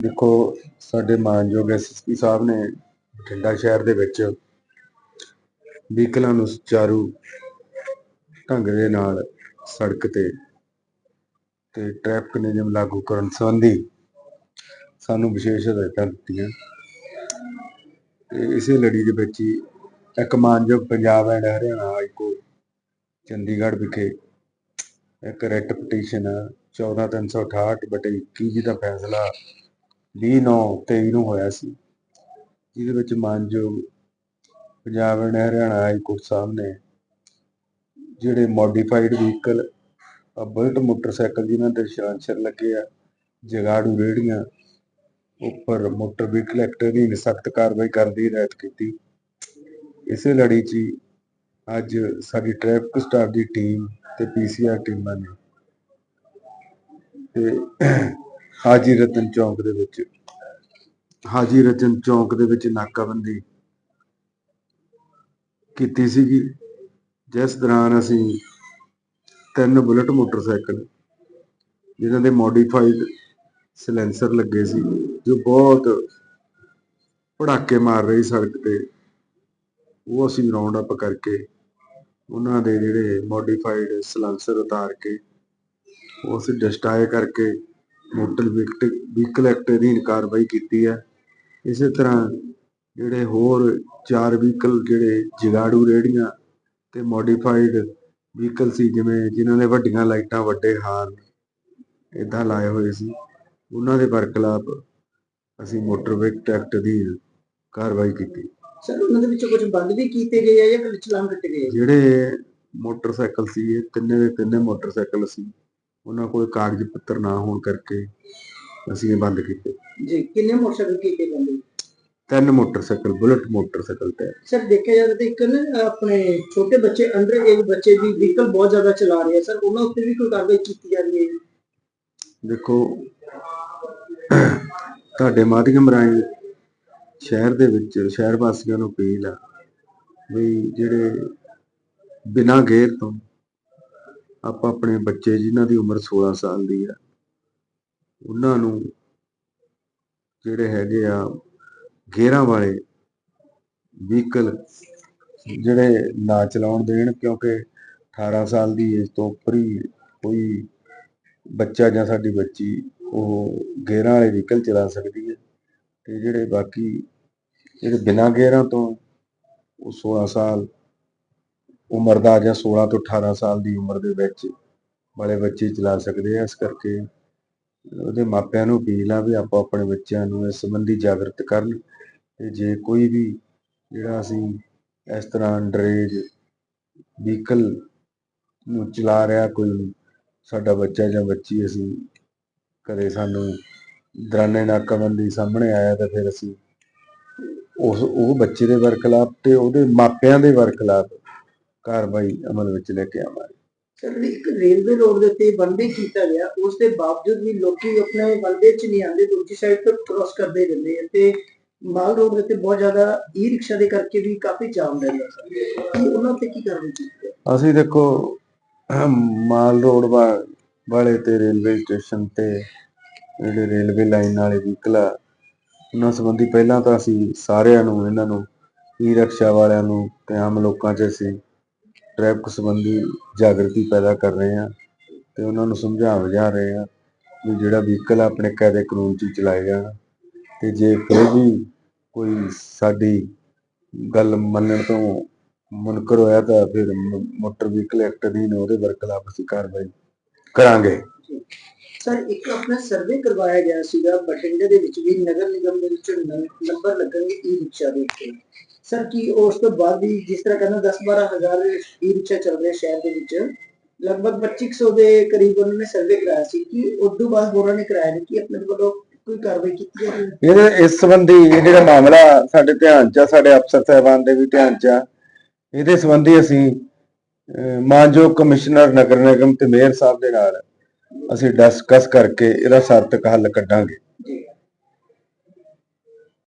ਦੇਖੋ, ਸਾਡੇ ਮਾਨਯੋਗ ਐਸਐਸਪੀ ਸਾਹਿਬ ਨੇ ਬਠਿੰਡਾ ਸ਼ਹਿਰ ਦੇ ਵਿੱਚ ਵਹੀਕਲਾਂ ਨੂੰ ਸੁਚਾਰੂ ਢੰਗ ਦੇ ਨਾਲ ਸੜਕ ਤੇ ਤੇ ਟ੍ਰੈਫਿਕ ਨਿਯਮ ਲਾਗੂ ਕਰਨ ਸੰਬੰਧੀ ਸਾਨੂੰ ਵਿਸ਼ੇਸ਼ ਹਦਾਇਤਾਂ ਦਿੱਤੀਆਂ। ਤੇ ਇਸੇ ਲੜੀ ਦੇ ਵਿੱਚ ਹੀ ਇੱਕ ਮਾਨਯੋਗ Punjab and Haryana High Court, Chandigarh ਵਿਖੇ ਇੱਕ ਰਿਟ ਪਟੀਸ਼ਨ 14368 ਬਟੇ 21 ਦਾ ਫੈਸਲਾ 20/9/23 ਨੂੰ ਹੋਇਆ ਸੀ। ਜਿਹਦੇ ਵਿੱਚ ਮਾਨਯੋਗ Punjab and Haryana High Court ਸਾਹਿਬ ਨੇ ਜਿਹੜੇ ਮੋਡੀਫਾਈਡ ਵਹੀਕਲ ਬੁਲਟ ਮੋਟਰਸਾਈਕਲ ਜਿਨ੍ਹਾਂ ਦੇ ਸ਼ਾਂਸਰ ਲੱਗੇ ਆ, ਜਗਾੜੂ ਰੇੜੀਆਂ ਉੱਪਰ ਮੋਟਰ ਵਹੀਕਲ ਐਕਟ ਅਧੀਨ ਸਖਤ ਕਾਰਵਾਈ ਕਰਨ ਦੀ ਹਦਾਇਤ ਕੀਤੀ। ਇਸੇ ਲੜੀ 'ਚ ਹੀ ਅੱਜ ਸਾਡੀ ਟ੍ਰੈਫਿਕ ਸਟਾਫ ਦੀ ਟੀਮ ਤੇ ਪੀਸੀਆਰ ਟੀਮਾਂ ਨੇ ਤੇ ਹਾਜੀ ਰਤਨ ਚੌਂਕ ਦੇ ਵਿੱਚ, ਹਾਜੀ ਰਤਨ ਚੌਂਕ ਦੇ ਵਿੱਚ ਨਾਕਾਬੰਦੀ ਕੀਤੀ ਸੀਗੀ। ਜਿਸ ਦੌਰਾਨ ਅਸੀਂ ਤਿੰਨ ਬੁਲਟ ਮੋਟਰਸਾਈਕਲ, ਜਿਨ੍ਹਾਂ ਦੇ ਮੋਡੀਫਾਈਡ ਸਿਲੈਂਸਰ ਲੱਗੇ ਸੀ, ਜੋ ਬਹੁਤ ਪੜਾਕੇ ਮਾਰ ਰਹੀ ਸੜਕ ਤੇ, ਉਹ ਅਸੀਂ ਰਾਉਂਡ ਅਪ ਕਰਕੇ ਉਹਨਾਂ ਦੇ ਜਿਹੜੇ ਮੋਡੀਫਾਈਡ ਸਲੈਂਸਰ ਉਤਾਰ ਕੇ, ਉਹ ਅਸੀਂ ਡਿਸਟਾਏ ਕਰਕੇ ਮੋਟਰ ਵਹੀਕਲ ਐਕਟ ਅਧੀਨ ਕਾਰਵਾਈ ਕੀਤੀ ਹੈ। ਇਸੇ ਤਰ੍ਹਾਂ ਜਿਹੜੇ ਹੋਰ ਚਾਰ ਵਹੀਕਲ ਜਿਹੜੇ ਜਗਾੜੂ ਰੇੜੀਆਂ ਤੇ ਮੋਡੀਫਾਈਡ ਵਹੀਕਲ ਸੀ ਜਿਵੇਂ ਜਿਨ੍ਹਾਂ ਦੇ ਵੱਡੀਆਂ ਲਾਈਟਾਂ ਵੱਡੇ ਹਾਰਨ ਇਦਾਂ ਲਾਏ ਹੋਏ ਸੀ। ਉਹਨਾਂ ਦੇ ਬਰਖਲਾਫ ਅਸੀਂ ਮੋਟਰ ਵਹੀਕਲ ਐਕਟ ਅਧੀਨ ਕਾਰਵਾਈ ਕੀਤੀ। ਸਰ ਉਹਨਾਂ ਦੇ ਵਿੱਚੋਂ ਕੁਝ ਬੰਦ ਵੀ ਕੀਤੇ ਗਏ ਆ ਜਾਂ ਚਲਾਨ ਕੱਟੇ ਗਏ? ਜਿਹੜੇ ਮੋਟਰਸਾਈਕਲ ਸੀ ਇਹ ਤਿੰਨੇ ਦੇ ਤਿੰਨੇ ਮੋਟਰਸਾਈਕਲ ਸੀ। ਉਹਨਾਂ ਕੋਲ ਕਾਗਜ਼ ਪੱਤਰ ਨਾ ਹੋਣ ਕਰਕੇ ਅਸੀਂ ਇਹ ਬੰਦ ਕੀਤੇ। ਜੀ ਕਿੰਨੇ ਮੋਟਰਸਾਈਕਲ ਕੀਤੇ ਬੰਦੇ ਤਿੰਨ ਮੋਟਰਸਾਈਕਲ ਬੁਲਟ ਮੋਟਰਸਾਈਕਲ ਤੇ। ਸਰ ਦੇਖਿਆ ਜਾਵੇ ਤਾਂ ਇੱਕ ਨਾ ਆਪਣੇ ਛੋਟੇ ਬੱਚੇ ਅੰਡਰ ਏਜ ਬੱਚੇ ਵੀ ਵਹੀਕਲ ਬਹੁਤ ਜ਼ਿਆਦਾ ਚਲਾ ਰਹੇ ਆ ਸਰ ਉਹਨਾਂ ਉੱਤੇ ਵੀ ਕੋਈ ਕਾਰਵਾਈ ਕੀਤੀ ਜਾ ਰਹੀ ਹੈ ਦੇਖੋ ਤੁਹਾਡੇ ਮਾਧਿਅਮ ਰਾਹੀਂ ਸ਼ਹਿਰ ਦੇ ਵਿੱਚ ਸ਼ਹਿਰ ਵਾਸੀਆਂ ਨੂੰ ਅਪੀਲ ਆ ਵੀ ਜਿਹੜੇ ਬਿਨਾਂ ਗੇਅਰ ਤੋਂ ਆਪਾਂ ਆਪਣੇ ਬੱਚੇ ਜਿਨ੍ਹਾਂ ਦੀ ਉਮਰ 16 ਸਾਲ ਦੀ ਆ, ਉਹਨਾਂ ਨੂੰ ਜਿਹੜੇ ਹੈਗੇ ਆ ਗੇਰਾਂ ਵਾਲੇ ਵਹੀਕਲ ਜਿਹੜੇ ਨਾ ਚਲਾਉਣ ਦੇਣ ਕਿਉਂਕਿ 18 ਸਾਲ ਦੀ ਏਜ ਤੋਂ ਉੱਪਰ ਹੀ ਕੋਈ ਬੱਚਾ ਜਾਂ ਸਾਡੀ ਬੱਚੀ ਉਹ ਗੇਰਾਂ ਵਾਲੇ ਵਹੀਕਲ ਚਲਾ ਸਕਦੀ ਹੈ ਤੇ ਜਿਹੜੇ ਬਾਕੀ ਜਿਹੜੇ ਬਿਨਾਂ ਗੇਅਰਾਂ ਤੋਂ ਉਹ 16 ਸਾਲ ਉਮਰ ਦਾ ਜਾਂ 16 ਤੋਂ 18 ਸਾਲ ਦੀ ਉਮਰ ਦੇ ਵਿੱਚ ਵਾਲੇ ਬੱਚੇ ਚਲਾ ਸਕਦੇ ਆ। ਇਸ ਕਰਕੇ ਉਹਦੇ ਮਾਪਿਆਂ ਨੂੰ ਅਪੀਲ ਆ ਵੀ ਆਪਾਂ ਆਪਣੇ ਬੱਚਿਆਂ ਨੂੰ ਇਸ ਸੰਬੰਧੀ ਜਾਗਰਤ ਕਰਨ ਤੇ ਜੇ ਕੋਈ ਵੀ ਜਿਹੜਾ ਅਸੀਂ ਇਸ ਤਰ੍ਹਾਂ ਅੰਡਰੇਜ ਵਹੀਕਲ ਨੂੰ ਚਲਾ ਰਿਹਾ, ਕੋਈ ਸਾਡਾ ਬੱਚਾ ਜਾਂ ਬੱਚੀ ਅਸੀਂ ਕਦੇ ਸਾਨੂੰ ਦਰਾਨੇ ਨਾਕਾਬੰਦੀ ਸਾਹਮਣੇ ਆਇਆ ਤਾਂ ਫਿਰ ਅਸੀਂ ਉਸ, ਉਹ ਬੱਚੇ ਦੇ ਵਰਖਲਾਫ ਤੇ ਉਹਦੇ ਮਾਪਿਆਂ ਦੇ ਵਰਖਲਾਫ ਕਾਰਵਾਈ ਅਮਲ ਵਿੱਚ ਲੈ ਕੇ ਆਵਾਂਗੇ ਸਰ ਇੱਕ ਰੇਲਵੇ ਰੋਡ ਦੇ ਉੱਤੇ ਬੰਦੇ ਕੀਤਾ ਗਿਆ ਉਸ ਦੇ ਬਾਵਜੂਦ ਵੀ ਲੋਕੀ ਆਪਣੇ ਬੰਦੇ 'ਚ ਨਹੀਂ ਆਉਂਦੇ ਦੂਜੀ ਸਾਈਡ ਤੋਂ ਕ੍ਰਾਸ ਕਰਦੇ ਰਹਿੰਦੇ ਆ ਤੇ ਮਾਲ ਰੋਡ ਦੇ ਉੱਤੇ ਬਹੁਤ ਜ਼ਿਆਦਾ ਈ ਰਿਕਸ਼ਾ ਦੇ ਕਰਕੇ ਵੀ ਕਾਫੀ ਜਾਮ ਰਹਿੰਦਾ ਸਰ ਕੀ ਉਹਨਾਂ ਤੇ ਕੀ ਕੀਤੀ ਹੈ? ਅਸੀਂ ਦੇਖੋ ਮਾਲ ਰੋਡ ਵਾਲੇ ਤੇ ਰੇਲਵੇ ਸਟੇਸ਼ਨ ਤੇ ਜਿਹੜੇ ਰੇਲਵੇ ਲਾਈਨ ਵਾਲੇ ਵਹੀਕਲ ਆ ਉਹਨਾਂ ਸੰਬੰਧੀ ਪਹਿਲਾਂ ਤਾਂ ਅਸੀਂ ਸਾਰਿਆਂ ਨੂੰ ਇਹਨਾਂ ਨੂੰ ਈ ਰਿਕਸ਼ਾ ਵਾਲਿਆਂ ਨੂੰ ਤੇ ਆਮ ਲੋਕਾਂ 'ਚ ਅਸੀਂ ਟ੍ਰੈਫਿਕ ਸੰਬੰਧੀ ਜਾਗਰਤੀ ਪੈਦਾ ਕਰ ਰਹੇ ਹਾਂ ਤੇ ਉਹਨਾਂ ਨੂੰ ਸਮਝਾ ਵਜਾ ਰਹੇ ਹਾਂ ਵੀ ਜਿਹੜਾ ਵਹੀਕਲ ਆਪਣੇ ਕਾਇਦੇ ਕਾਨੂੰਨ 'ਚ ਹੀ ਚਲਾਏ ਜਾਣ ਤੇ ਜੇ ਫਿਰ ਵੀ ਕੋਈ ਸਾਡੀ ਗੱਲ ਮੰਨਣ ਤੋਂ ਮੁਨਕਰ ਹੋਇਆ ਤਾਂ ਫਿਰ ਮ- ਮੋਟਰ ਵਹੀਕਲ ਐਕਟ ਅਧੀਨ ਉਹਦੇ ਵਰਖਲਾਫ ਅਸੀਂ ਕਾਰਵਾਈ ਕਰਾਂਗੇ। ਸਰ, ਇੱਕ ਆਪਣਾ ਸਰਵੇ ਕਰਵਾਇਆ ਗਿਆ ਸੀਗਾ, ਬਠਿੰਡੇ ਦੇ ਵਿੱਚ ਵੀ, ਨਗਰ ਨਿਗਮ ਦੇ ਵਿੱਚ ਨੰਬਰ ਲੱਗਣਗੇ ਈ ਰਿਕਸ਼ਾ ਦੇ ਉੱਤੇ। ਸਰ, ਕੀ ਉਸ ਤੋਂ ਬਾਅਦ ਵੀ ਜਿਸ ਤਰ੍ਹਾਂ ਕਹਿੰਦਾ 10 12 ਈ ਰਿਕਸ਼ਾ ਚੱਲ ਰਹੇ ਸ਼ਹਿਰ ਦੇ ਵਿੱਚ, ਲਗਭਗ 2500 ਦੇ ਕਰੀਬ ਉਹਨਾਂ ਨੇ ਸਰਵੇ ਕਰਾਇਆ ਸੀ। ਕਿ ਉਸ ਬਾਅਦ ਹੋਰਾਂ ਨੇ ਕਰਾਇਆ ਨਹੀਂ? ਕਿ ਆਪਣੇ ਵੱਲੋਂ ਕੋਈ ਕਾਰਵਾਈ ਕੀਤੀ ਹੈ? ਇਹਦੇ ਇਸ ਸੰਬੰਧੀ ਇਹ ਜਿਹੜਾ ਮਾਮਲਾ ਸਾਡੇ ਧਿਆਨ 'ਚ ਆ, ਸਾਡੇ ਅਫਸਰ ਸਾਹਿਬਾਨ ਦੇ ਵੀ ਧਿਆਨ 'ਚ ਆ, ਇਹਦੇ ਸੰਬੰਧੀ ਅਸੀਂ ਮਾਨਯੋਗ ਕਮਿਸ਼ਨਰ ਨਗਰ ਨਿਗਮ ਤੇ ਮੇਅਰ ਸਾਹਿਬ ਦੇ ਨਾਲ ਅਸੀਂ ਡਿਸਕਸ ਕਰਕੇ ਇਹਦਾ ਸਾਰਥਕ ਹੱਲ ਕੱਢਾਂਗੇ।